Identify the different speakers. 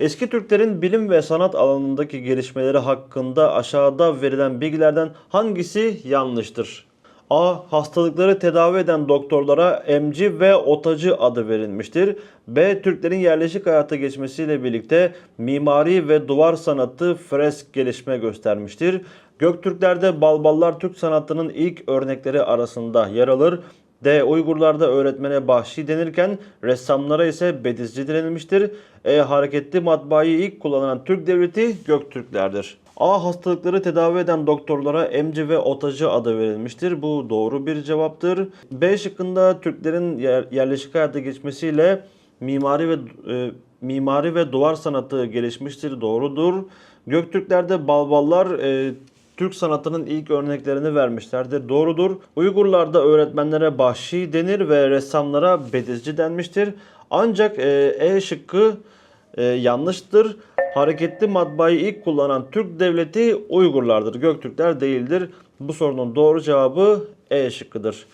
Speaker 1: Eski Türklerin bilim ve sanat alanındaki gelişmeleri hakkında aşağıda verilen bilgilerden hangisi yanlıştır? A. Hastalıkları tedavi eden doktorlara emci ve otacı adı verilmiştir. B. Türklerin yerleşik hayata geçmesiyle birlikte mimari ve duvar sanatı fresk gelişme göstermiştir. Göktürklerde balballar Türk sanatının ilk örnekleri arasında yer alır. D. Uygurlarda öğretmene bahşi denirken ressamlara ise bedizci denilmiştir. E. Hareketli matbaayı ilk kullanan Türk devleti Göktürklerdir. A. Hastalıkları tedavi eden doktorlara emci ve otacı adı verilmiştir. Bu doğru bir cevaptır. B şıkkında Türklerin yer- yerleşik hayata geçmesiyle mimari ve e, mimari ve duvar sanatı gelişmiştir. Doğrudur. Göktürklerde balballar e, Türk sanatının ilk örneklerini vermişlerdir. Doğrudur. Uygurlarda öğretmenlere bahşi denir ve ressamlara bedizci denmiştir. Ancak e, E şıkkı e, yanlıştır. Hareketli matbaayı ilk kullanan Türk devleti Uygurlardır. Göktürkler değildir. Bu sorunun doğru cevabı E şıkkıdır.